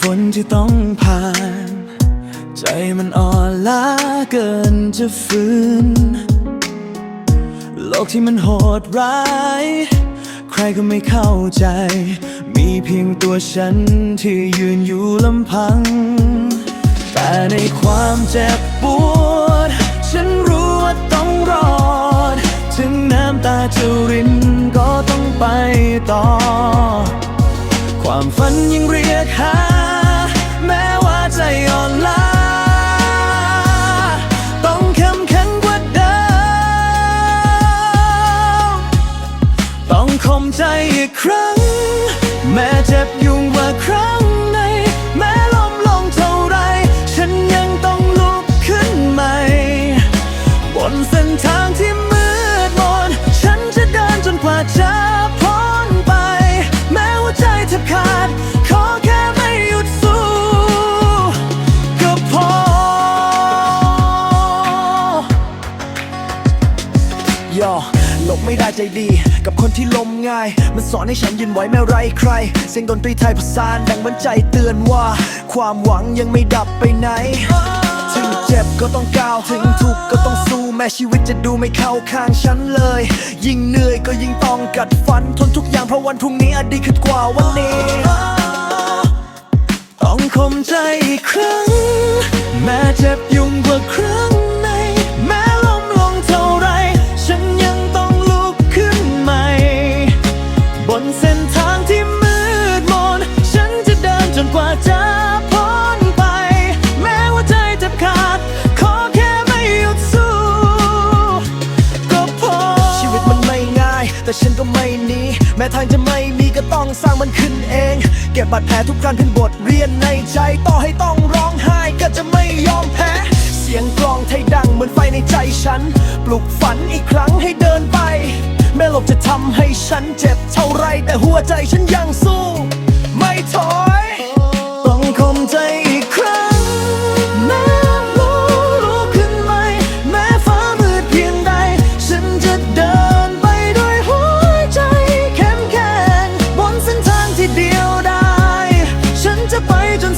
ฝนที่ต้องผ่าน ใจมันอ่อนล้าเกินจะฝืนโลกที่มันโหดร้าย ใครก็ไม่เข้าใจ มีเพียงตัวฉันที่ยืนอยู่ลำพัง แต่ในความเจ็บปวด ฉันรู้ว่าต้องรอด ถึงน้ำตาจะรินก็ต้องไปต่อ ความฝันยังเรียกหา ต้ หลบไม่ได้ใจดี กับคนที่ลมง่าย มันสอนให้ฉันยืนไหวไม่ไรใคร เสียงดนตรีไทยผสานดังเหมือนใจเตือนว่า ความหวังยังไม่ดับไปไหน ถึงเจ็บก็ต้องก้าวถึงทุกข์ก็ต้องสู้แม้ชีวิตจะดูไม่เข้าข้างฉันเลย ยิ่งเหนื่อยก็ยิ่งต้องกัดฟันทนทุกอย่างเพราะวันพรุ่งนี้อดีขึ้นกว่าวันนี้ ต้องคมใจอีกครั้งแม้เจ็บยุ่งกว่าครั้ง แต่ฉันก็ไม่หนีแม้ทางจะไม่มีก็ต้องสร้างมันขึ้นเอง เก็บบาดแผลทุกครั้งเป็นบทเรียนในใจต่อให้ต้องร้องไห้ก็จะไม่ยอมแพ้ เสียงกลองไทยดังเหมือนไฟในใจฉัน ปลุกฝันอีกครั้งให้เดินไป แม้ลบจะทำให้ฉันเจ็บเท่าไรแต่หัวใจฉันยังสู้ ไม่ถอยต้องคมใจ Chân